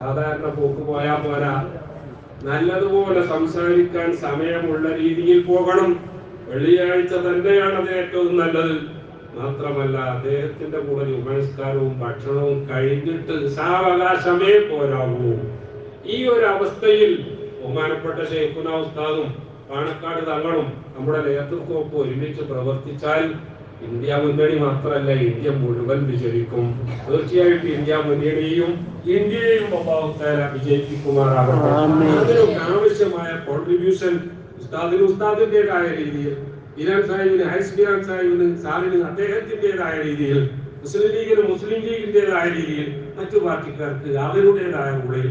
സാധാരണ പോക്ക് പോയാ പോരാ. നല്ലതുപോലെ സംസാരിക്കാൻ സമയമുള്ള രീതിയിൽ പോകണം. വെള്ളിയാഴ്ച തന്നെയാണ് അത് ഏറ്റവും നല്ലത്. മാത്രമല്ല അദ്ദേഹത്തിന്റെ കൂടെ ഉപനസ്കാരവും ഭക്ഷണവും കഴിഞ്ഞിട്ട് സാവകാശമേ പോരാവൂ. ഈ ഒരു അവസ്ഥയിൽ ബഹുമാനപ്പെട്ട ഷെയ്ഖുന ഉസ്താദും പാണക്കാട് തങ്ങളും നമ്മുടെ നേതൃത്വമൊക്കെ ഒരുമിച്ച് പ്രവർത്തിച്ചാൽ ഇന്ത്യ മുന്നണി മാത്രമല്ല ഇന്ത്യ മുഴുവൻ വിജയിക്കും. തീർച്ചയായിട്ടും ഇന്ത്യ മുന്നണിയും ഇന്ത്യയെയും അള്ളാഹുത്താല വിജയിപ്പിക്കുമാറാകട്ടെ അതിനൊക്കെ ആവശ്യമായ കോൺട്രിബ്യൂഷൻ ഉസ്താദിന് ഉസ്താദിന്റേതായ രീതിയിൽ ഇരാൻ സാഹിബിന് ഹൈസ് ബിരാൻ സാഹിബിന് സാറിന് അദ്ദേഹത്തിന്റേതായ രീതിയിൽ മുസ്ലിം ലീഗിന് മുസ്ലിം ലീഗിന്റേതായ രീതിയിൽ മറ്റു പാർട്ടിക്കാർക്ക് അവരുടേതായ ഉള്ളിൽ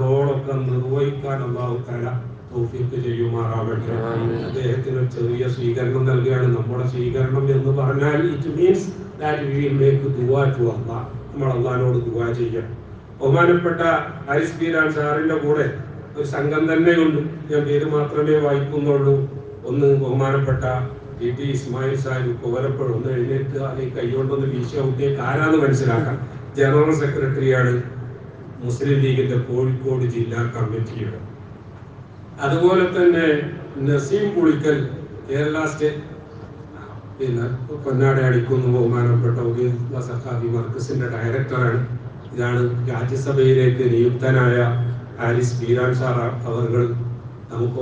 റോളൊക്കെ നിർവഹിക്കാൻ അള്ളാഹുത്താല തൗഫീഖ് ചെയ്യുമാറാവട്ടെ അദ്ദേഹത്തിന് ചെറിയ സ്വീകരണം നൽകുകയാണ്. നമ്മുടെ സ്വീകരണം എന്ന് പറഞ്ഞാൽ it means that we will make ദുആ ടു അല്ലാഹ് നമ്മൾ അള്ളഹാനോട് ദുആ ചെയ്യാം ബഹുമാനപ്പെട്ട ഹരിസ് ബീരാൻ സാറിന്റെ കൂടെ ഒരു സംഘം തന്നെയുണ്ട്. ഞാൻ പേര് മാത്രമേ വായിക്കുന്നുള്ളൂ. ഒന്ന് ബഹുമാനപ്പെട്ട ടി ടി ഇസ്മായിൽ സാഹിബ് കുവരപ്പുഴ ഒന്ന് എഴുന്നേറ്റ് അല്ലെങ്കിൽ കൈകൊണ്ടൊന്ന് വീശ കുട്ടിയേക്ക് ആരാന്ന് മനസ്സിലാക്കാം. ജനറൽ സെക്രട്ടറിയാണ് മുസ്ലിം ലീഗിന്റെ കോഴിക്കോട് ജില്ലാ കമ്മിറ്റിയുടെ. അതുപോലെ തന്നെ നസീം പുളിക്കൽ കേരള സ്റ്റേറ്റ് പിന്നെ പൊന്നാട അടിക്കുന്ന ബഹുമാനപ്പെട്ട സഹാബി സഖാബി മർക്കസിന്റെ ഡയറക്ടറാണ്. ഇതാണ് രാജ്യസഭയിലേക്ക് നിയുക്തനായ ഹാരിസ് ബീരാൻ സാർ അവർ നമുക്ക്